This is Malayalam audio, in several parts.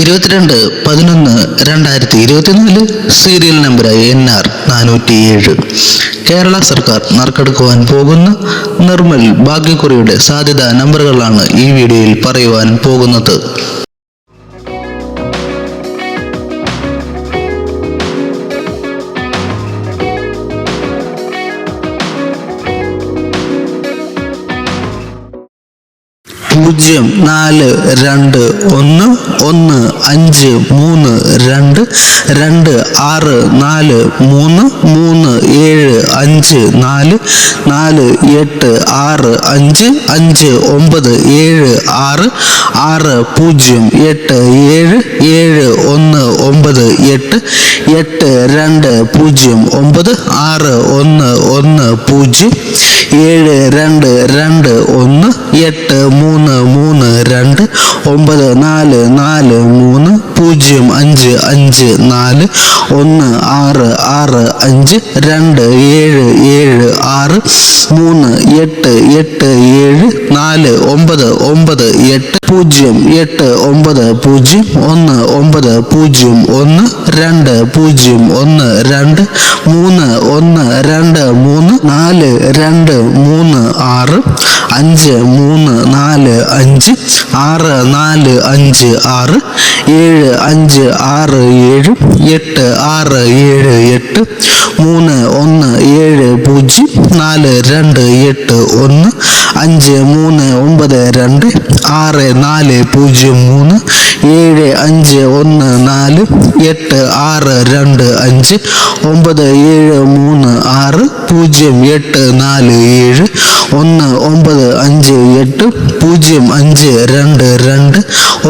ഇരുപത്തിരണ്ട് പതിനൊന്ന് രണ്ടായിരത്തി ഇരുപത്തിനാല് സീരിയൽ നമ്പർ എൻ ആർ നാനൂറ്റി ഏഴ് കേരള സർക്കാർ നറുക്കെടുക്കുവാൻ പോകുന്ന നിർമ്മൽ ഭാഗ്യക്കുറിയുടെ സാധ്യതാ നമ്പറുകളാണ് ഈ വീഡിയോയിൽ പറയുവാൻ പോകുന്നത്. പൂജ്യം നാല് രണ്ട് ഒന്ന് ഒന്ന് അഞ്ച് മൂന്ന് രണ്ട് രണ്ട് ആറ് നാല് മൂന്ന് മൂന്ന് ഏഴ് അഞ്ച് നാല് നാല് എട്ട് ആറ് അഞ്ച് അഞ്ച് ഒമ്പത് ഏഴ് ആറ് ആറ് പൂജ്യം എട്ട് ഏഴ് ഏഴ് ഒന്ന് ഒമ്പത് എട്ട് എട്ട് രണ്ട് പൂജ്യം ഒമ്പത് ആറ് ഒന്ന് ഒന്ന് പൂജ്യം ഏഴ് രണ്ട് രണ്ട് ഒന്ന് എട്ട് മൂന്ന് മൂന്ന് രണ്ട് ഒമ്പത് നാല് നാല് മൂന്ന് പൂജ്യം അഞ്ച് അഞ്ച് നാല് ഒന്ന് ആറ് ആറ് അഞ്ച് രണ്ട് ഏഴ് ഏഴ് ആറ് മൂന്ന് എട്ട് എട്ട് ഏഴ് നാല് ഒമ്പത് ഒമ്പത് എട്ട് പൂജ്യം എട്ട് ഒമ്പത് പൂജ്യം ഒന്ന് ഒമ്പത് പൂജ്യം ഒന്ന് രണ്ട് പൂജ്യം ഒന്ന് രണ്ട് മൂന്ന് ഒന്ന് രണ്ട് മൂന്ന് നാല് രണ്ട് മൂന്ന് ആറ് അഞ്ച് മൂന്ന് നാല് അഞ്ച് ആറ് നാല് അഞ്ച് ആറ് ഏഴ് അഞ്ച് ആറ് ഏഴ് എട്ട് ആറ് ഏഴ് എട്ട് മൂന്ന് ഒന്ന് ഏഴ് പൂജ്യം നാല് രണ്ട് എട്ട് ഒന്ന് അഞ്ച് മൂന്ന് ഒമ്പത് രണ്ട് ആറ് നാല് പൂജ്യം മൂന്ന് ഏഴ് അഞ്ച് ഒന്ന് നാല് എട്ട് ആറ് രണ്ട് അഞ്ച് ഒമ്പത് ഏഴ് മൂന്ന് ആറ് പൂജ്യം എട്ട് നാല് ഏഴ് ഒന്ന് ഒമ്പത് അഞ്ച് എട്ട് പൂജ്യം അഞ്ച് രണ്ട് രണ്ട്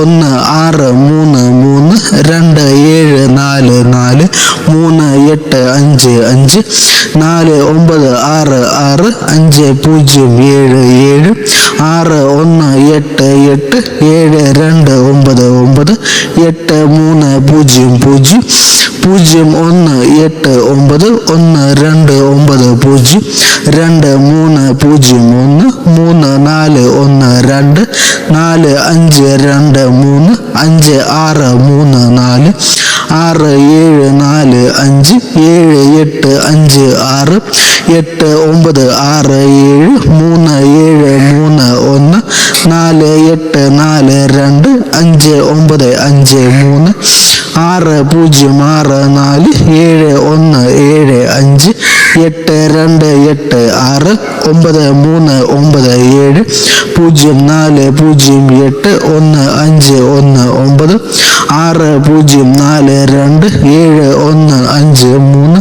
ഒന്ന് ആറ് മൂന്ന് മൂന്ന് രണ്ട് ഏഴ് നാല് നാല് മൂന്ന് എട്ട് അഞ്ച് അഞ്ച് നാല് ഒമ്പത് ആറ് ആറ് അഞ്ച് പൂജ്യം ഏഴ് ഏഴ് ആറ് ഒന്ന് എട്ട് എട്ട് ഏഴ് രണ്ട് ഒമ്പത് ഒമ്പത് എട്ട് മൂന്ന് പൂജ്യം പൂജ്യം പൂജ്യം ഒന്ന് എട്ട് ഒമ്പത് ഒന്ന് രണ്ട് ഒമ്പത് പൂജ്യം രണ്ട് മൂന്ന് പൂജ്യം ഒന്ന് മൂന്ന് നാല് ഒന്ന് രണ്ട് നാല് അഞ്ച് രണ്ട് മൂന്ന് അഞ്ച് ആറ് മൂന്ന് നാല് ആറ് ഏഴ് നാല് അഞ്ച് ഏഴ് എട്ട് അഞ്ച് ആറ് എട്ട് ഒമ്പത് ആറ് ഏഴ് മൂന്ന് എട്ട് നാല് രണ്ട് അഞ്ച് ഒമ്പത് അഞ്ച് മൂന്ന് ആറ് പൂജ്യം ആറ് നാല് ഏഴ് ഒന്ന് ഏഴ് അഞ്ച് എട്ട് രണ്ട് എട്ട് ആറ് ഒമ്പത് മൂന്ന് ഒമ്പത് ഏഴ് പൂജ്യം നാല് പൂജ്യം എട്ട് ഒന്ന് അഞ്ച് ഒന്ന് ഒമ്പത് ആറ് പൂജ്യം നാല് രണ്ട് ഏഴ് ഒന്ന് അഞ്ച് മൂന്ന്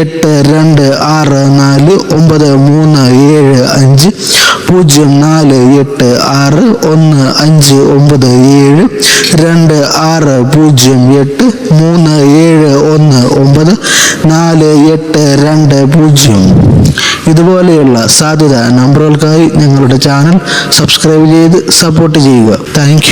എട്ട് രണ്ട് ആറ് നാല് ഒമ്പത് മൂന്ന് ഏഴ് അഞ്ച് പൂജ്യം നാല് എട്ട് ആറ് ഒന്ന് അഞ്ച് ഒമ്പത് ഏഴ് രണ്ട് ആറ് പൂജ്യം എട്ട് മൂന്ന് ഏഴ് ഒന്ന് ഒമ്പത് നാല് എട്ട് രണ്ട് പൂജ്യം. ഇതുപോലെയുള്ള സാധ്യത നമ്പറുകൾക്കായി ഞങ്ങളുടെ ചാനൽ സബ്സ്ക്രൈബ് ചെയ്ത് സപ്പോർട്ട് ചെയ്യുക. താങ്ക്